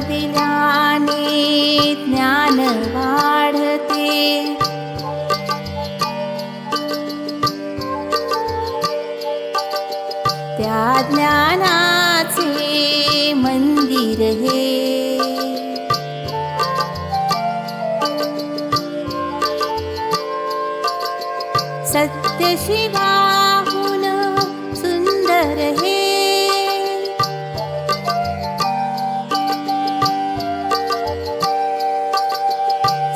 दिलाने ज्ञान वाढते. त्या ज्ञानाचे मंदिर हे. सत्यशिवान सुंदर हे.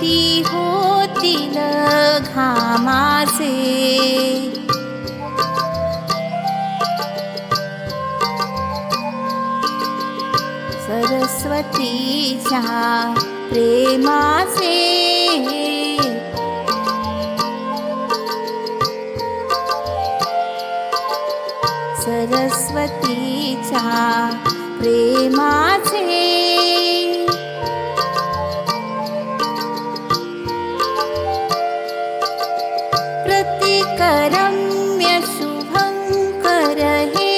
मोती होतील घामाचे सरस्वतीच्या प्रेमाचे सरस्वतीच्या शुभङ्कर हे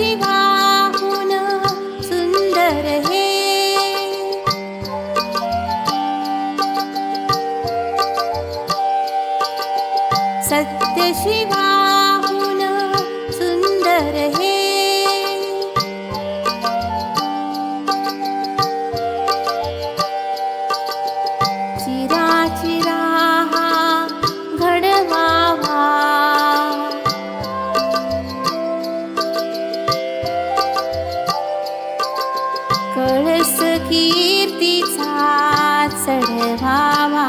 सत्यशिवाहुन सुन्दर हे। सत्यशिवाहुन चिरा घडवावा। कळस कीर्तीचा चढवावा।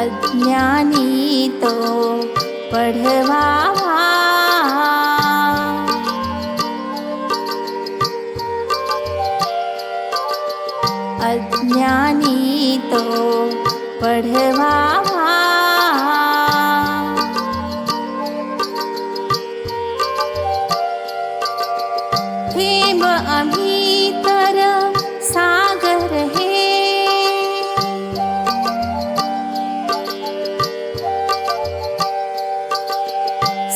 अज्ञानी तो पढवावा अज्ञानी तो पढवावा हेम आम्ही तर सागर हे।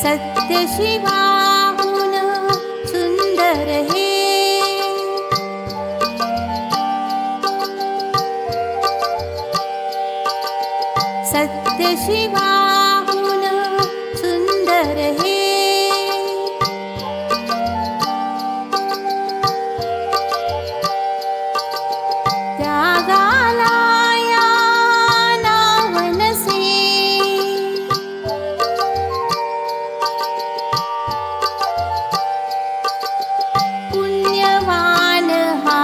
सत्य शिवाहुन सुंदर हे सत्य शिवाहुन सुंदर हे। त्यागाला या नावनसे पुण्यवान हा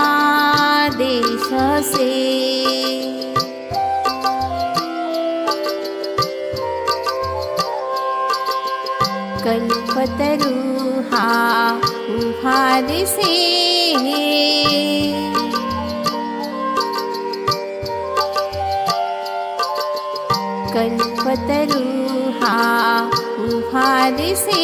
देश से कल्पतरु हा उभा दिसे कल्पतरु हा उभा दिसे